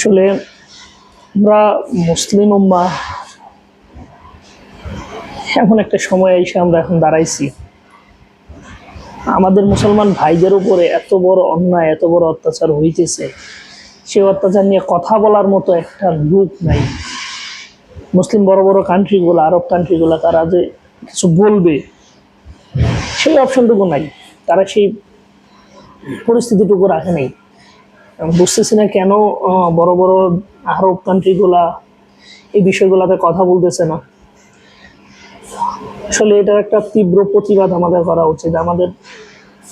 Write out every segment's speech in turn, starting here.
আসলে আমরা মুসলিম উম্মা এমন একটা সময় এসে আমরা এখন দাঁড়াইছি। আমাদের মুসলমান ভাইদের উপরে এত বড় অন্যায়, এত বড় অত্যাচার হইতেছে, সে অত্যাচার নিয়ে কথা বলার মতো একটা লোক নাই। মুসলিম বড় বড় কান্ট্রিগুলো আরব কান্ট্রিগুলো তারা যে কিছু বলবে, সেই অপশনটুকু নাই। তারা সেই পরিস্থিতিটুকু রাখে নাই। বুঝতেছি না কেন বড় বড় আরব কান্ট্রিগুলা এই বিষয়গুলোতে কথা বলতেছে না। আসলে এটার একটা তীব্র প্রতিবাদ আমাদের করা উচিত। আমাদের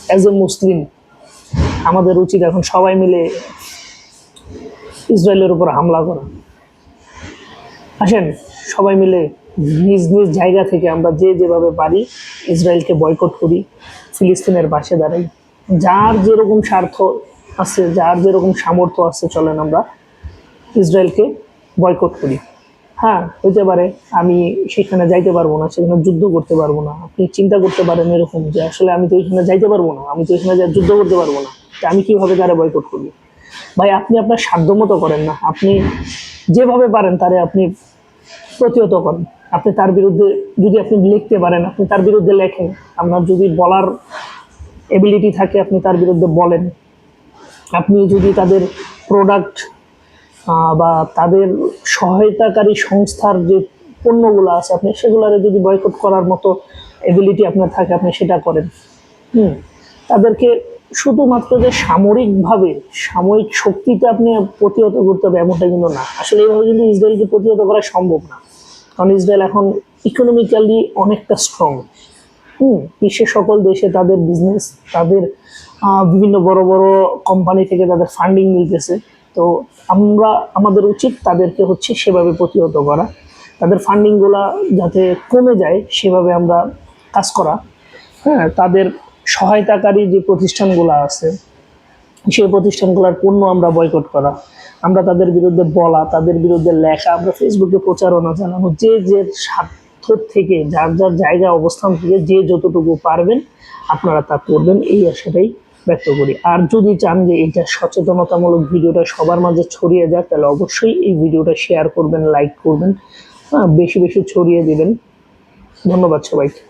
অ্যাজ এ মুসলিম আমাদের উচিত এখন সবাই মিলে ইসরায়েলের উপর হামলা করা। আসেন, সবাই মিলে নিজ নিজ জায়গা থেকে আমরা যে যেভাবে পারি ইসরায়েলকে বয়কট করি, ফিলিস্তিনের পাশে দাঁড়াই। যার যেরকম স্বার্থ আছে, যার যেরকম সামর্থ্য আছে, চলেন আমরা ইসরায়েলকে বয়কট করি। হ্যাঁ হইতে পারে, আমি সেখানে যাইতে পারব না, সেখানে যুদ্ধ করতে পারব না। আপনি চিন্তা করতে পারেন এরকম যে, আসলে আমি তো এখানে যাইতে পারব না, আমি তো এখানে যুদ্ধ করতে পারব না। আমি কীভাবে তারা বয়কট করব? ভাই, আপনি আপনার সাধ্যমতো করেন না। আপনি যেভাবে পারেন, তারে আপনি প্রতিহত করেন। আপনি তার বিরুদ্ধে যদি আপনি লিখতে পারেন, আপনি তার বিরুদ্ধে লেখেন। আপনার যদি বলার এবিলিটি থাকে, আপনি তার বিরুদ্ধে বলেন। আপনি যদি তাদের প্রোডাক্ট বা তাদের সহায়তাকারী সংস্থার যে পণ্যগুলো আছে, আপনি সেগুলোরে যদি বয়কট করার মতো এবিলিটি আপনার থাকে, আপনি সেটা করেন। হুম। তাদেরকে শুধুমাত্র যে সামরিকভাবে, সাময়িক শক্তিতে আপনি প্রতিহত করতে হবে, এমনটা কিন্তু না। আসলে এইভাবে কিন্তু ইসরায়েলকে প্রতিহত করা সম্ভব না। কারণ ইসরায়েল এখন ইকোনমিক্যালি অনেকটা স্ট্রং হুম, বিশ্বের সকল দেশে তাদের বিজনেস তাদের বিভিন্ন বড় বড় কোম্পানি থেকে তাদের ফান্ডিং মিলতেছে। তো আমরা, আমাদের উচিত তাদেরকে হচ্ছে সেভাবে প্রতিহত করা। তাদের ফান্ডিংগুলা যাতে কমে যায়, সেভাবে আমরা কাজ করা। হ্যাঁ তাদের সহায়তাকারী যে প্রতিষ্ঠানগুলো আছে, সেই প্রতিষ্ঠানগুলোর পণ্য আমরা বয়কট করা। আমরা তাদের বিরুদ্ধে বলা, তাদের বিরুদ্ধে লেখা, আমরা ফেসবুকে প্রচারণা জানানো যে যে থেকে যার যার জায়গা, অবস্থান থেকে যে যতটুকু পারবেন আপনারা তা করবেন, এই আশাটাই ব্যক্ত করি। আর যদি চান যে এটা সচেতনতামূলক ভিডিওটা সবার মাঝে ছড়িয়ে যাক, তাহলে অবশ্যই এই ভিডিওটা শেয়ার করবেন লাইক করবেন হ্যাঁ বেশি বেশি ছড়িয়ে দেবেন। ধন্যবাদ সবাইকে।